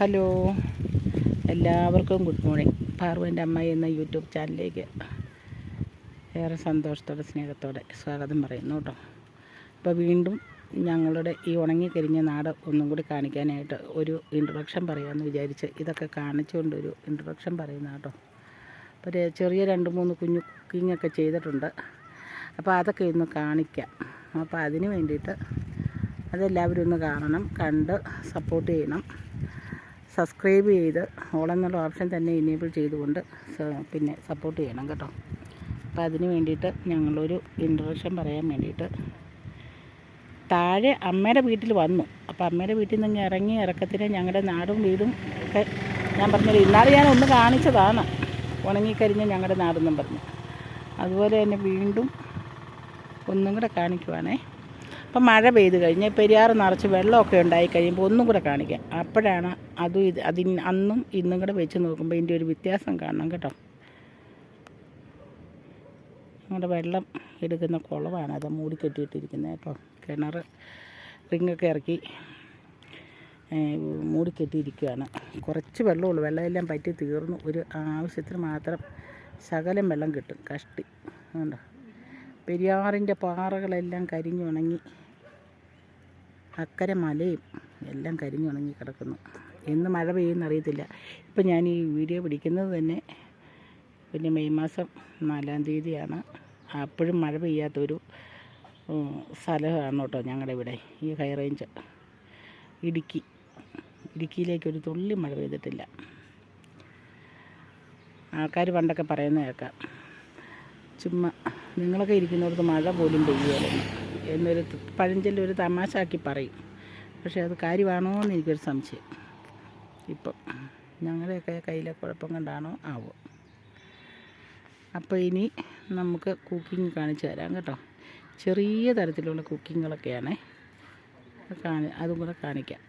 Hello എല്ലാവർക്കും good morning പാർവന്റെ അമ്മ എന്ന യൂട്യൂബ് ചാനലിലേക്ക് ഏറെ സന്തോഷത്തോടെ സ്നേഹത്തോടെ സ്വാഗതം പറയുന്നു കേട്ടോ. അപ്പോൾ വീണ്ടും ഞങ്ങളുടെ ഈ ഉണങ്ങിക്കരിഞ്ഞ നാട് ഒന്നും കൂടി കാണിക്കാനായിട്ട് ഒരു ഇൻട്രൊഡക്ഷൻ പറയാമെന്ന് വിചാരിച്ച് ഇതൊക്കെ കാണിച്ചുകൊണ്ട് ഒരു ഇൻട്രൊഡക്ഷൻ പറയുന്ന കേട്ടോ. അപ്പോൾ ചെറിയ രണ്ട് മൂന്ന് കുഞ്ഞു കുക്കിങ്ങൊക്കെ ചെയ്തിട്ടുണ്ട്. അപ്പോൾ അതൊക്കെ ഒന്ന് കാണിക്കാം. അപ്പോൾ അതിന് വേണ്ടിയിട്ട് അതെല്ലാവരും ഒന്ന് കാണണം കണ്ട് സപ്പോർട്ട് ചെയ്യണം. സബ്സ്ക്രൈബ് ചെയ്ത് ഓളെന്നുള്ള ഓപ്ഷൻ തന്നെ എനേബിൾ ചെയ്തുകൊണ്ട് പിന്നെ സപ്പോർട്ട് ചെയ്യണം കേട്ടോ. അപ്പോൾ അതിന് വേണ്ടിയിട്ട് ഞങ്ങളൊരു ഇൻട്രൊഡക്ഷൻ പറയാൻ വേണ്ടിയിട്ട് താഴെ അമ്മയുടെ വീട്ടിൽ വന്നു. അപ്പോൾ അമ്മയുടെ വീട്ടിൽ നിന്ന് ഇറങ്ങി ഇറക്കത്തിന് ഞങ്ങളുടെ നാടും വീടും ഒക്കെ ഞാൻ പറഞ്ഞത് ഇന്നാൾ ഞാൻ ഒന്ന് കാണിച്ചതാണ്. ഉണങ്ങിക്കരിഞ്ഞ് ഞങ്ങളുടെ നാടെന്നും പറഞ്ഞു. അതുപോലെ തന്നെ വീണ്ടും ഒന്നും കൂടെ കാണിക്കുവാണേ. അപ്പം മഴ പെയ്ത് കഴിഞ്ഞ് പെരിയാറ് നിറച്ച് വെള്ളമൊക്കെ ഉണ്ടായി കഴിയുമ്പോൾ ഒന്നും കൂടെ കാണിക്കാം. അപ്പോഴാണ് അതും ഇത് അതിന് അന്നും ഇന്നും കൂടെ വെച്ച് നോക്കുമ്പോൾ ഇതിന്റെ ഒരു വ്യത്യാസം കാണണം കേട്ടോ. ഞങ്ങളുടെ വെള്ളം എടുക്കുന്ന കുളമാണ് അത് മൂടിക്കെട്ടിയിട്ടിരിക്കുന്നത് കേട്ടോ. കിണർ റിങ്ങൊക്കെ ഇറക്കി മൂടിക്കെട്ടിയിരിക്കുകയാണ്. മൂടി കെട്ടിയിരിക്കുകയാണ് കുറച്ച് വെള്ളമുള്ളൂ വെള്ളമെല്ലാം പറ്റി തീർന്നു. ഒരു ആവശ്യത്തിന് മാത്രം ശകലം വെള്ളം കിട്ടും. കഷ്ടി. അതുകൊണ്ടോ പെരിയാറിന്റെ പാറകളെല്ലാം കരിഞ്ഞുണങ്ങി. അക്കരെ മലയും എല്ലാം കരിഞ്ഞുണങ്ങി കിടക്കുന്നു. എന്ന് മഴ പെയ്യുന്നറിയത്തില്ല ഇപ്പം ഞാൻ ഈ വീഡിയോ പിടിക്കുന്നത് തന്നെ പിന്നെ മെയ് മാസം നാലാം തീയതിയാണ്. അപ്പോഴും മഴ പെയ്യാത്തൊരു സ്ഥലമാണ് കേട്ടോ ഞങ്ങളുടെ ഇവിടെ ഈ ഹൈ റേഞ്ച് ഇടുക്കി. ഇടുക്കിയിലേക്കൊരു തുള്ളി മഴ പെയ്തിട്ടില്ല. ആൾക്കാർ പണ്ടൊക്കെ പറയുന്ന കേൾക്കാം. ചുമ്മാ നിങ്ങളൊക്കെ ഇരിക്കുന്നിടത്ത് മഴ പോലും പെയ്യുമല്ലോ എന്നൊരു പഴഞ്ചൊല്ല് ഒരു തമാശാക്കി പറയും. പക്ഷേ അത് കാര്യമാണോ എന്ന് എനിക്കൊരു സംശയം. ഇപ്പം ഞങ്ങളുടെയൊക്കെ കയ്യിലെ കുഴപ്പം കണ്ടാണോ? ആവോ. അപ്പോൾ ഇനി നമുക്ക് കുക്കിംഗ് കാണിച്ചു തരാം കേട്ടോ. ചെറിയ തരത്തിലുള്ള കുക്കിങ്ങുകളൊക്കെയാണ്. കാണി അതും കൂടെ കാണിക്കാം.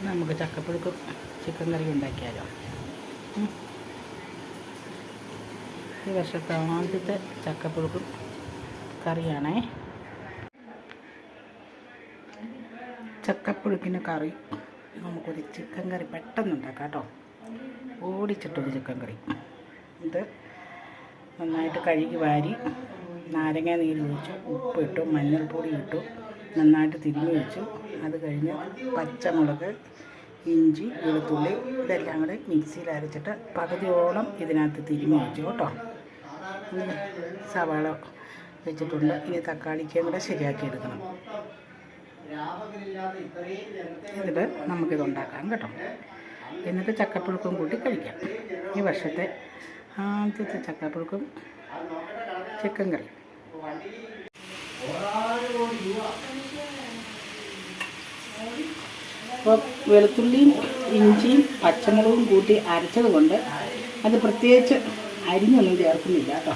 നമുക്ക് ചക്കപ്പുഴുക്കും ചിക്കൻ കറി ഉണ്ടാക്കിയാലോ. ഈ വർഷത്തെ ആദ്യത്തെ ചക്കപ്പുഴുക്കും കറിയാണേ. ചക്കപ്പുഴുക്കിന് കറി നമുക്കൊരു ചിക്കൻ കറി പെട്ടെന്ന് ഉണ്ടാക്കാം കേട്ടോ ഓടിച്ചിട്ടൊരു ചിക്കൻ കറി. ഇത് നന്നായിട്ട് കഴുകി വാരി നാരങ്ങ നീര് ഒഴിച്ചു ഉപ്പിട്ടു മഞ്ഞൾപ്പൊടി ഇട്ടു നന്നായിട്ട് തിരിഞ്ഞു വെച്ചു. അത് കഴിഞ്ഞ് പച്ചമുളക് ഇഞ്ചി വെളുത്തുള്ളി ഇതെല്ലാം കൂടെ മിക്സിയിൽ അരച്ചിട്ട് പകുതിയോളം ഇതിനകത്ത് തിരുമ്മി വെച്ചു കേട്ടോ. സവാള വെച്ചിട്ടുണ്ട്. ഇനി തക്കാളിക്കും കൂടെ ശരിയാക്കി എടുക്കണം. എന്നിട്ട് നമുക്കിത് ഉണ്ടാക്കാം കേട്ടോ. എന്നിട്ട് ചക്കപ്പുഴുക്കും കൂട്ടി കഴിക്കാം. ഈ വർഷത്തെ ആദ്യത്തെ ചക്കപ്പുഴുക്കും ചിക്കൻ കറി. അപ്പോൾ വെളുത്തുള്ളിയും ഇഞ്ചിയും പച്ചമുളകും കൂട്ടി അരച്ചത് കൊണ്ട് അത് പ്രത്യേകിച്ച് അരിഞ്ഞൊന്നും ചേർക്കുന്നില്ല കേട്ടോ.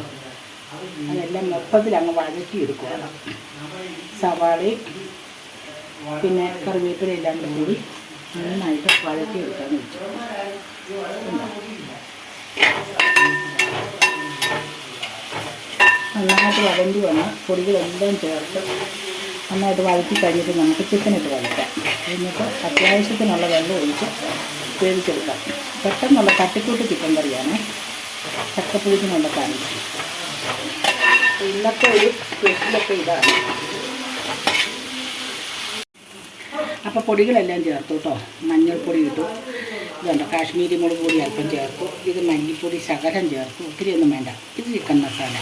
അതെല്ലാം മൊത്തത്തിൽ അങ്ങ് വഴറ്റിയെടുക്കുക. സവാളയും പിന്നെ കറിവേപ്പില എല്ലാം കൂടി നന്നായിട്ട് വഴറ്റിയെടുക്കാമെന്ന് വെച്ചു? നന്നായിട്ട് വഴണ്ടി വന്ന് പൊടികളെല്ലാം ചേർത്ത് നന്നായിട്ട് വഴറ്റി കഴിഞ്ഞിട്ട് നമുക്ക് ചിക്കനിട്ട് വഴറ്റാം. എന്നിട്ട് അത്യാവശ്യത്തിനുള്ള വെള്ളം ഒഴിച്ച് വേവിച്ചെടുക്കാം. പെട്ടെന്നുള്ള തട്ടിക്കൂട്ട് ചിക്കൻ കറിയാണ് ചക്കപ്പൂജിനുള്ള കാണിച്ചു ഇന്നത്തെ ഒരു സ്പെഷ്യലൊക്കെ ഇതാണ്. അപ്പോൾ പൊടികളെല്ലാം ചേർത്തു കേട്ടോ മഞ്ഞൾപ്പൊടി ഇട്ടു. ഇതുണ്ട് കാശ്മീരി മുളക് പൊടി അല്പം ചേർത്തു. ഇത് മല്ലിപ്പൊടി ശകലം ചേർത്തു. ഒത്തിരിയൊന്നും വേണ്ട. ഇത് ചിക്കൻ മസാല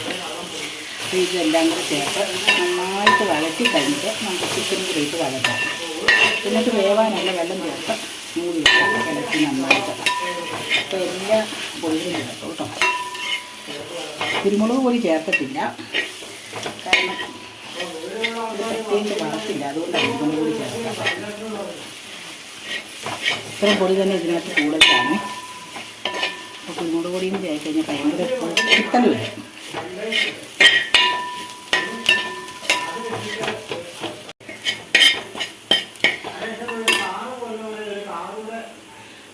അപ്പോൾ ഇതെല്ലാം കൂടെ ചേർത്ത് നന്നായിട്ട് വഴറ്റി കഴിഞ്ഞിട്ട് നമുക്ക് ചിക്കൻ കൂടി ഇട്ട് എന്നിട്ട് വേവാനുള്ള വെള്ളം ചേർത്ത് മൂടി വെക്കാം. ഇളക്കി നന്നായിട്ട്. അപ്പോൾ എല്ലാ പൊടിയും ചേർത്തു കേട്ടോ. കുരുമുളക് പൊടി ചേർത്തിട്ടില്ല. കാരണം പ്രത്യേകിച്ച് വളർത്തില്ല അതുകൊണ്ടാണ് കുരുമുളക് പൊടി ചേർക്കാം ഇത്രയും പൊടി തന്നെ ഇതിനകത്ത് കൂടുതലാണ്. അപ്പോൾ കുരുമുളക് പൊടിയും ചേർത്ത് കഴിഞ്ഞാൽ ഭയങ്കര കിട്ടൽ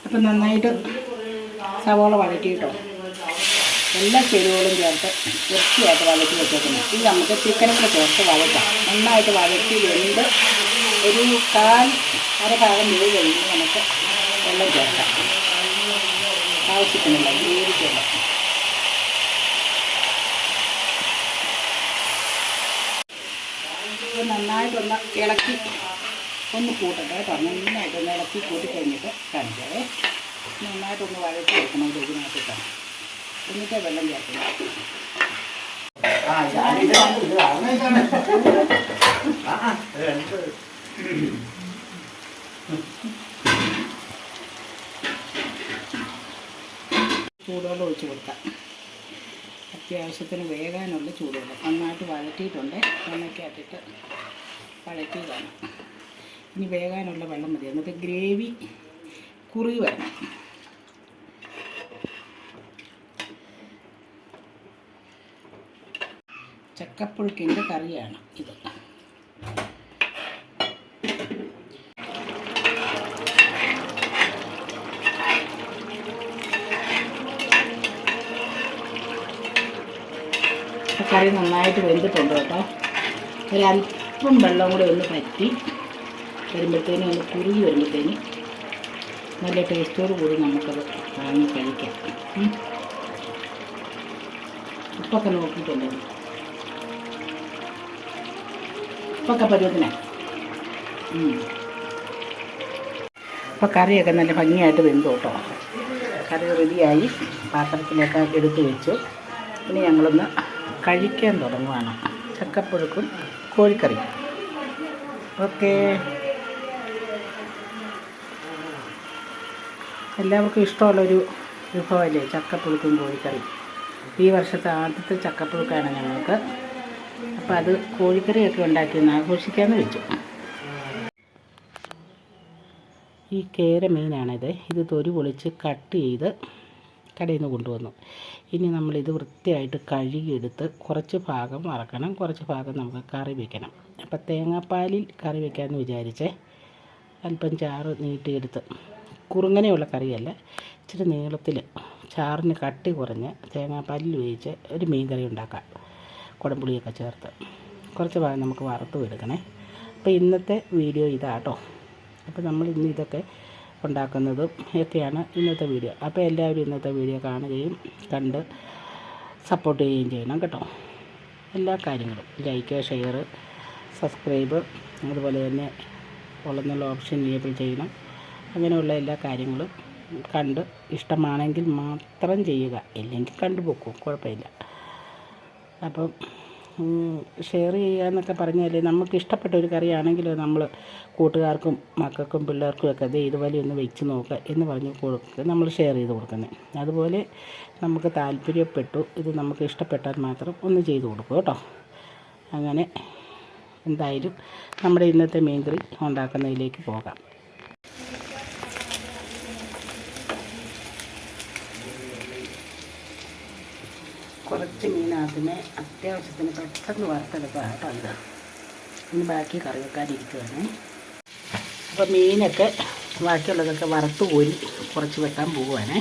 അപ്പം നന്നായിട്ട് സവോള വഴറ്റിയിട്ടോ. എല്ലാ ചേരുവകളും ചേർത്ത് വൃത്തിയായിട്ട് വഴറ്റി വെച്ചേക്കുന്നു. ഇത് നമുക്ക് ചിക്കനും കൂടെ ചേർത്ത് വഴറ്റാം. നന്നായിട്ട് വഴറ്റി വെന്ത് ഒരു കാൽ അര ഭാഗം വേവ് കഴിഞ്ഞ് നമുക്ക് വെള്ളം ചേർക്കാം. ആവശ്യത്തിനുള്ള വേവിച്ചുള്ള ഇത് നന്നായിട്ടൊന്ന് ഇളക്കി ഒന്ന് കൂട്ടട്ടെ കേട്ടോ. നന്നായിട്ടൊന്ന് ഇളക്കി കൂട്ടി കഴിഞ്ഞിട്ട് കാണിക്കാവേ നന്നായിട്ടൊന്ന് വഴറ്റി വെക്കണം ഇത് ഇതിനകത്തിട്ട്. എന്നിട്ട് വെള്ളം ചേർക്കണം. ചൂടുവെള്ളം ഒഴിച്ച് കൊടുക്കാം. അത്യാവശ്യത്തിന് വേകാനുള്ള ചൂടുവെള്ളം നന്നായിട്ട് വഴറ്റിയിട്ടുണ്ട്. എണ്ണയ്ക്കകത്തിട്ട് വഴറ്റിയതാണ്. ഇനി വേകാനുള്ള വെള്ളം മതി. എന്നിട്ട് ഗ്രേവി കുറുകി വരണം. ചക്കപ്പുഴുക്കിന്റെ കറിയാണ് ഇത്. കറി നന്നായിട്ട് വെന്തിട്ടുണ്ട് കേട്ടോ. ഒരല്പം വെള്ളം കൂടെ ഒന്ന് പറ്റി. വരുമ്പോഴത്തേനും ഒന്ന് കുറുകി വരുമ്പോഴത്തേനും നല്ല ടേസ്റ്റോട് കൂടി നമുക്കത് വാങ്ങി കഴിക്കാം. ഉപ്പൊക്കെ നോക്കിയിട്ടുണ്ട്. ഉപ്പൊക്കെ പരുവത്തിനാ? അപ്പോൾ കറിയൊക്കെ നല്ല ഭംഗിയായിട്ട് വെന്തു കേട്ടോ. കറി റെഡിയായി. പാത്രത്തിലൊക്കെ എടുത്തു വെച്ചു. ഇനി ഞങ്ങളൊന്ന് കഴിക്കാൻ തുടങ്ങുവാണ്. ചക്കപ്പുഴുക്കും കോഴിക്കറിയും. ഓക്കേ. എല്ലാവർക്കും ഇഷ്ടമുള്ളൊരു വിഭവമല്ലേ ചക്കപ്പുഴുക്കും കോഴിക്കറി? ഈ വർഷത്തെ ആദ്യത്തെ ചക്കപ്പുഴുക്കാണ് ഞങ്ങൾക്ക്. അപ്പോൾ അത് കോഴിക്കറിയൊക്കെ ഉണ്ടാക്കി ആഘോഷിക്കാമെന്ന് വെച്ചു. ഈ കേര മീനാണിത്. ഇത് തൊരു പൊളിച്ച് കട്ട് ചെയ്ത് കടയിൽ നിന്ന് കൊണ്ടുവന്നു. ഇനി നമ്മളിത് വൃത്തിയായിട്ട് കഴുകിയെടുത്ത് കുറച്ച് ഭാഗം വറക്കണം. കുറച്ച് ഭാഗം നമുക്ക് കറി വയ്ക്കണം അപ്പോൾ തേങ്ങാപ്പാലിൽ കറി വയ്ക്കാമെന്ന് വിചാരിച്ചേ. അല്പം ചാറ് നീട്ടിയെടുത്ത്. കുറുങ്ങനെയുള്ള കറിയല്ല. ഇച്ചിരി നീളത്തിൽ ചാറിന് കട്ടി കുറഞ്ഞ് തേങ്ങാപ്പാലിൽ വേവിച്ച് ഒരു മീൻ കറി ഉണ്ടാക്കാം. കുടംപുളിയൊക്കെ ചേർത്ത്. കുറച്ച് ഭാഗം നമുക്ക് വറുത്തും എടുക്കണേ. അപ്പോൾ ഇന്നത്തെ വീഡിയോ ഇതാട്ടോ. അപ്പോൾ നമ്മൾ ഇന്ന് ഇതൊക്കെ ഉണ്ടാക്കുന്നതും ഒക്കെയാണ് ഇന്നത്തെ വീഡിയോ. അപ്പോൾ എല്ലാവരും ഇന്നത്തെ വീഡിയോ കാണുകയും കണ്ട് സപ്പോർട്ട് ചെയ്യുകയും ചെയ്യണം കേട്ടോ. എല്ലാ കാര്യങ്ങളും. ലൈക്ക് ഷെയർ സബ്സ്ക്രൈബ് അതുപോലെ തന്നെ ഉള്ളെന്നുള്ള ഓപ്ഷൻ എനേബിൾ ചെയ്യണം. അങ്ങനെയുള്ള എല്ലാ കാര്യങ്ങളും കണ്ട് ഇഷ്ടമാണെങ്കിൽ മാത്രം ചെയ്യുക. ഇല്ലെങ്കിൽ കണ്ടുപോക്കും കുഴപ്പമില്ല. അപ്പം ഷെയർ ചെയ്യുക എന്നൊക്കെ പറഞ്ഞാൽ നമുക്ക് ഇഷ്ടപ്പെട്ട ഒരു കറിയാണെങ്കിൽ നമ്മൾ കൂട്ടുകാർക്കും മക്കൾക്കും പിള്ളേർക്കും ഒക്കെ ദേ ഇതുപോലെ ഒന്ന് വെച്ച് നോക്കുക എന്ന് പറഞ്ഞ് കൊടുക്കുക നമ്മൾ ഷെയർ ചെയ്ത് കൊടുക്കുന്നത് അതുപോലെ നമുക്ക് താല്പര്യപ്പെട്ടു ഇത് നമുക്ക് ഇഷ്ടപ്പെട്ടാൽ മാത്രം ഒന്ന് ചെയ്ത് കൊടുക്കും കേട്ടോ. അങ്ങനെ എന്തായാലും നമ്മുടെ ഇന്നത്തെ മീൻകറി ഉണ്ടാക്കുന്നതിലേക്ക് പോകാം. കുറച്ച് മീൻ ആദ്യമേ അത്യാവശ്യത്തിന് പെട്ടെന്ന് വറുത്തെടുക്കുക കേട്ടോ ഇത്. ഇനി ബാക്കി കറി വെക്കാതിരിക്കുകയാണ് അപ്പോൾ മീനൊക്കെ ബാക്കിയുള്ളതൊക്കെ വറുത്ത് കോരി കുറച്ച് വെക്കാൻ പോവുകയാണ്.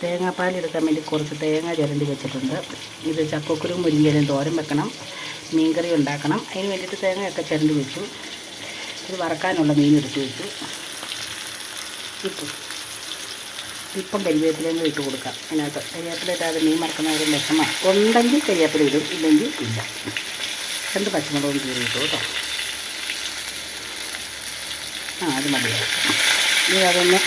തേങ്ങാപ്പാൽ എടുക്കാൻ വേണ്ടി കുറച്ച് തേങ്ങ ചിരണ്ടി വെച്ചിട്ടുണ്ട്. ഇത് ചക്കക്കുരു മുരിങ്ങലും തോരൻ വെക്കണം. മീൻകറി ഉണ്ടാക്കണം. അതിന് വേണ്ടിയിട്ട് തേങ്ങയൊക്കെ ചിരണ്ടി വെച്ചു. ഇത് വറക്കാനുള്ള മീൻ എടുത്ത് വെച്ചു. ഇപ്പം ഇപ്പം കരിവേപ്പിലയും കൂടി ഇട്ട് കൊടുക്കാം. അതിനകത്ത് കരിവേപ്പില ഇട്ടാതെ മീൻ മറക്കുന്ന ഒരു വിഷമമാണ് ഉണ്ടെങ്കിൽ കരിവേപ്പില ഇടും ഇല്ലെങ്കിൽ ഇല്ല. രണ്ട് പച്ചമുളകും കീറി ഇട്ടു കേട്ടോ. ആ അത് മതിയാവും. ഇനി അതൊന്ന്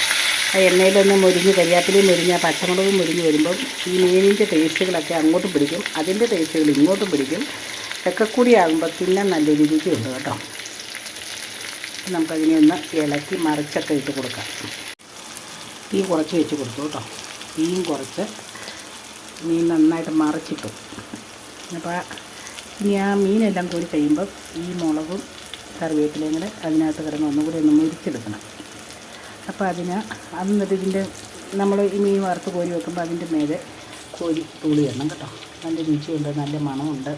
ആ എണ്ണയിലൊന്ന് മുരിഞ്ഞ് കരിയാപ്പിലയും മുരിഞ്ഞ് ആ പച്ചമുളകും മുരിഞ്ഞ് വരുമ്പം ഈ മീനിന്റെ ടേസ്റ്റുകളൊക്കെ അങ്ങോട്ടും പിടിക്കും. അതിന്റെ ടേസ്റ്റുകൾ ഇങ്ങോട്ടും പിടിക്കും. ഒക്കെ കൂടി ആകുമ്പോൾ പിന്നെ നല്ല രീതിക്ക് ഉണ്ട് കേട്ടോ. നമുക്കതിനെ ഒന്ന് ഇളക്കി മറിച്ചൊക്കെ ഇട്ട് കൊടുക്കാം. തീ കുറച്ച് വെച്ച് കൊടുത്തു കേട്ടോ. തീയും കുറച്ച്. മീൻ നന്നായിട്ട് മറിച്ചിട്ടു. അപ്പോൾ ഇനി ആ മീനെല്ലാം കൂടി കഴിയുമ്പം ഈ മുളകും കറിവേപ്പിലയും കൂടെ അതിനകത്ത് കിടന്ന് ഒന്നും കൂടി ഒന്ന് മുരിച്ചെടുക്കണം. അപ്പോൾ അതിന് അന്നിട്ട് ഇതിന്റെ നമ്മൾ ഈ മീൻ വറുത്ത് കോരി വെക്കുമ്പോൾ അതിന്റെ മേലെ കോരി തൂളി ഇടണം കേട്ടോ. നല്ല രുചിയുണ്ട് നല്ല മണമുണ്ട്.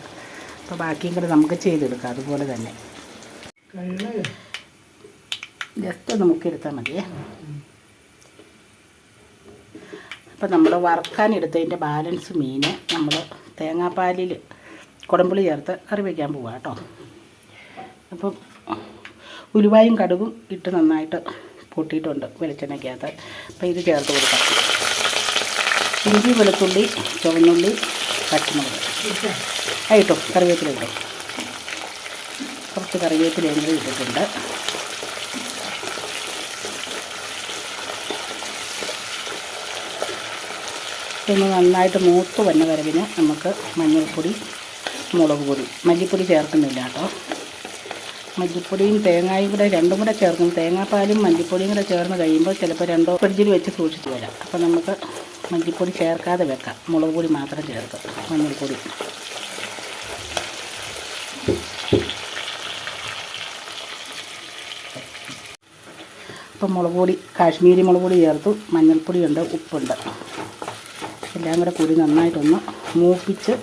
അപ്പോൾ ബാക്കിയും കൂടെ നമുക്ക് ചെയ്തെടുക്കാം അതുപോലെ തന്നെ. ജസ്റ്റ് ഒന്ന് മുക്കിയെടുത്താൽ മതിയേ. അപ്പോൾ നമ്മൾ വറുക്കാൻ എടുത്തതിന്റെ ബാലൻസ് മീൻ നമ്മൾ തേങ്ങാപ്പാലിൽ കുടമ്പുളി ചേർത്ത് കറി വയ്ക്കാൻ പോവാം കേട്ടോ. അപ്പം ഉലുവായും കടുകും ഇട്ട് നന്നായിട്ട് പൊട്ടിയിട്ടുണ്ട് വെളിച്ചെണ്ണയ്ക്കകത്ത്. അപ്പോൾ ഇത് ചേർത്ത് കൊടുക്കാം. ഇഞ്ചി വെളുത്തുള്ളി ചുവന്നുള്ളി പച്ചമുളക്. ആയിട്ടോ കറിവേപ്പില ഇട്ടോ. കുറച്ച് കറിവേപ്പിലെങ്കിലും ഇട്ടിട്ടുണ്ട്. പിന്നെ നന്നായിട്ട് മൂത്ത് വന്ന വരവിന് നമുക്ക് മഞ്ഞൾപ്പൊടി മുളക് പൊടി. മല്ലിപ്പൊടി ചേർക്കുന്നില്ല കേട്ടോ. മല്ലിപ്പൊടിയും തേങ്ങായും കൂടെ രണ്ടും കൂടെ ചേർക്കും തേങ്ങാപ്പാലും മല്ലിപ്പൊടിയും കൂടെ ചേർന്ന് കഴിയുമ്പോൾ ചിലപ്പോൾ രണ്ടോ ഫ്രിഡ്ജിൽ വെച്ച് സൂക്ഷിച്ച് വരാം. അപ്പോൾ നമുക്ക് മല്ലിപ്പൊടി ചേർക്കാതെ വെക്കാം. മുളക് പൊടി മാത്രം ചേർക്കാം. മഞ്ഞൾപ്പൊടി. അപ്പം മുളക് പൊടി കാശ്മീരി മുളക് പൊടി ചേർത്തു. മഞ്ഞൾപ്പൊടിയുണ്ട് ഉപ്പുണ്ട്. എല്ലാം കൂടെ കൂടി നന്നായിട്ടൊന്ന് മൂപ്പിച്ച്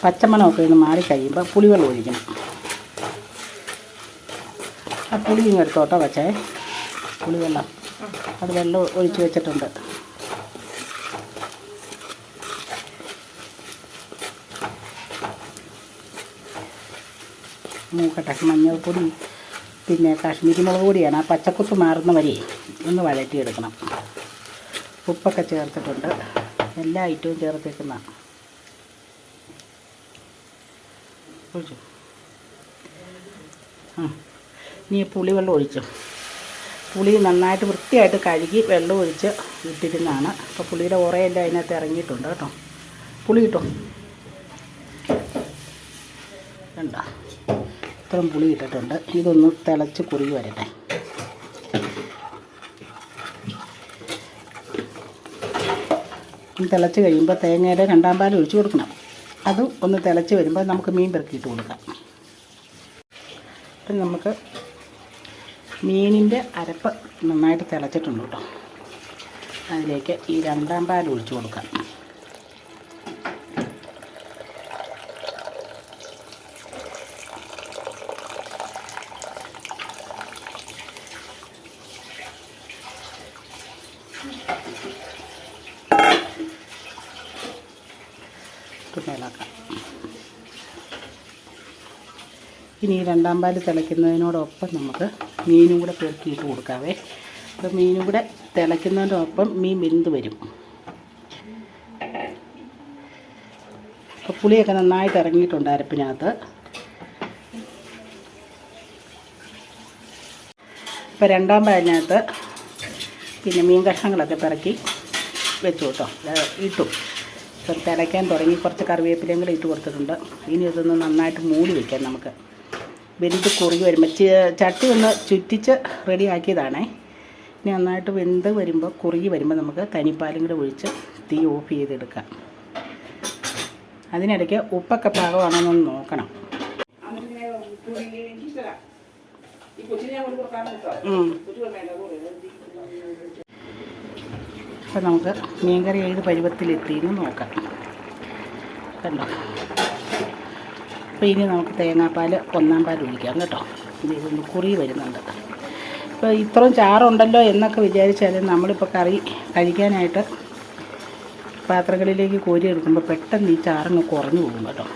പച്ചമണമൊക്കെ ഒന്ന് മാറി കഴിയുമ്പോൾ പുളിവെള്ളം ഒഴിക്കണം. ആ പുളിയും എടുത്തോട്ടോ പക്ഷേ പുളിവെള്ളം. അത് വെള്ളം ഒഴിച്ച് വെച്ചിട്ടുണ്ട്. മൂക്കട്ടെ മഞ്ഞൾപ്പൊടി പിന്നെ കാശ്മീരി മുളക് പൊടിയാണ്. ആ പച്ചക്കുത്ത് മാറുന്ന വരെ ഒന്ന് വഴറ്റിയെടുക്കണം. ഉപ്പൊക്കെ ചേർത്തിട്ടുണ്ട്. എല്ലാ ഐറ്റവും ചേർത്തേക്കുന്ന. ഒഴിച്ചു? ആ ഇനി പുളിവെള്ളം ഒഴിച്ചു. പുളി നന്നായിട്ട് വൃത്തിയായിട്ട് കഴുകി വെള്ളം ഒഴിച്ച് ഇട്ടിരുന്നതാണ്. അപ്പോൾ പുളിയുടെ ഉറയെല്ലാം അതിനകത്ത് ഇറങ്ങിയിട്ടുണ്ട് കേട്ടോ. പുളി കിട്ടും? കണ്ടോ ഇത്രയും പുളി ഇട്ടിട്ടുണ്ട്. ഇതൊന്ന് തിളച്ച് കുറുകി വരട്ടെ. തിളച്ച് കഴിയുമ്പോൾ തേങ്ങയുടെ രണ്ടാം പാൽ ഒഴിച്ചു കൊടുക്കണം. അതും ഒന്ന് തിളച്ച് വരുമ്പോൾ നമുക്ക് മീൻ പെറുക്കിയിട്ട് കൊടുക്കാം. അപ്പം നമുക്ക് മീനിന്റെ അരപ്പ് നന്നായിട്ട് തിളച്ചിട്ടുണ്ട് കേട്ടോ. അതിലേക്ക് ഈ രണ്ടാം പാൽ ഒഴിച്ചു കൊടുക്കാം. ഇനി ഈ രണ്ടാം പാൽ തിളയ്ക്കുന്നതിനോടൊപ്പം നമുക്ക് മീനും കൂടെ പെറുക്കിയിട്ട് കൊടുക്കാവേ. അപ്പോൾ മീനും കൂടെ തിളയ്ക്കുന്നതിനൊപ്പം മീൻ വെന്ത് വരും. അപ്പോൾ പുളിയൊക്കെ നന്നായിട്ട് ഇറങ്ങിയിട്ടുണ്ട് അരപ്പിനകത്ത്. ഇപ്പോൾ രണ്ടാം പാലിനകത്ത് പിന്നെ മീൻ കഷ്ണങ്ങളൊക്കെ പിറക്കി വെച്ചു കേട്ടോ. ഇട്ടു. ഇപ്പം തിളയ്ക്കാൻ തുടങ്ങി കുറച്ച് കറിവേപ്പിലയും കൂടെ ഇട്ട് കൊടുത്തിട്ടുണ്ട്. ഇനി ഇതൊന്ന് നന്നായിട്ട് മൂടി വയ്ക്കാം നമുക്ക്. വെന്ത് കുറുകി വരുമ്പോൾ ചട്ടി ഒന്ന് ചുറ്റിച്ച് റെഡിയാക്കിയതാണേ. ഇനി നന്നായിട്ട് വെന്ത് വരുമ്പോൾ കുറുകി വരുമ്പോൾ നമുക്ക് കനിപ്പാലും കൂടെ ഒഴിച്ച് തീ ഓഫ് ചെയ്തെടുക്കാം. അതിനിടയ്ക്ക് ഉപ്പൊക്കെ പാകമാണെന്നൊന്ന് നോക്കണം. അപ്പം നമുക്ക് മീൻകറി ഏത് പരുവത്തിലെത്തിയെന്ന് നോക്കാം. കണ്ടോ? അപ്പോൾ ഇനി നമുക്ക് തേങ്ങാപ്പാൽ ഒന്നാം പാൽ ഒഴിക്കാം കേട്ടോ. ഇത് ഇതൊന്ന് കുറി വരുന്നുണ്ട്. ഇപ്പോൾ ഇത്രയും ചാറുണ്ടല്ലോ എന്നൊക്കെ വിചാരിച്ചാലും നമ്മളിപ്പോൾ കറി കഴിക്കാനായിട്ട് പാത്രങ്ങളിലേക്ക് കോരി എടുക്കുമ്പോൾ പെട്ടെന്ന് ഈ ചാറങ്ങ് കുറഞ്ഞു പോകും കേട്ടോ.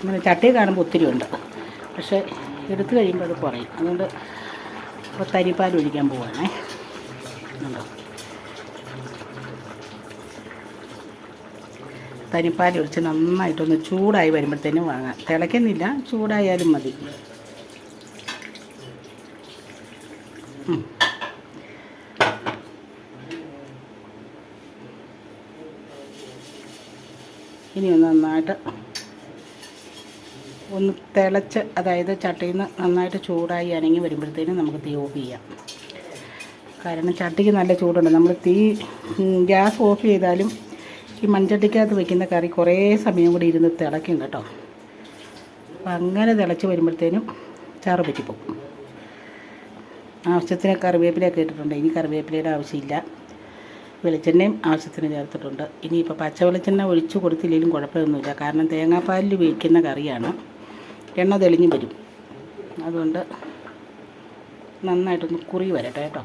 അങ്ങനെ ചട്ടി കാണുമ്പോൾ ഒത്തിരി ഉണ്ട്. പക്ഷേ എടുത്തു കഴിയുമ്പോൾ അത് കുറയും. അതുകൊണ്ട് ഇപ്പോൾ തരിപ്പാൽ ഒഴിക്കാൻ പോവാണേ. കണ്ടോ തനിപ്പാൽ ഒഴിച്ച് നന്നായിട്ടൊന്ന് ചൂടായി വരുമ്പോഴത്തേനും വാങ്ങാം. തിളയ്ക്കുന്നില്ല ചൂടായാലും മതി. ഇനി ഒന്ന് നന്നായിട്ട് ഒന്ന് തിളച്ച് അതായത് ചട്ടിയിൽ നിന്ന് നന്നായിട്ട് ചൂടായി അനങ്ങി വരുമ്പോഴത്തേനും നമുക്ക് തീ ഓഫ് ചെയ്യാം. കാരണം ചട്ടിക്ക് നല്ല ചൂടുണ്ട്. നമ്മൾ തീ ഗ്യാസ് ഓഫ് ചെയ്താലും ഈ മൺചട്ടിക്കകത്ത് വെക്കുന്ന കറി കുറേ സമയം കൂടി ഇരുന്ന് തിളയ്ക്കും കേട്ടോ. അപ്പം അങ്ങനെ തിളച്ച് വരുമ്പോഴത്തേനും ചാറ് പറ്റിപ്പോവും ആവശ്യത്തിന് കറിവേപ്പിലയൊക്കെ ഇട്ടിട്ടുണ്ട്. ഇനി കറിവേപ്പിലയുടെ ആവശ്യമില്ല. വെളിച്ചെണ്ണയും ആവശ്യത്തിന് ചേർത്തിട്ടുണ്ട്. ഇനിയിപ്പോൾ പച്ച വെളിച്ചെണ്ണ ഒഴിച്ച് കൊടുത്തില്ലെങ്കിലും കുഴപ്പമൊന്നുമില്ല. കാരണം തേങ്ങാപ്പാലിൽ വയ്ക്കുന്ന കറിയാണ്. എണ്ണ തെളിഞ്ഞു വരും. അതുകൊണ്ട് നന്നായിട്ടൊന്ന് കുറി വരട്ടെ കേട്ടോ.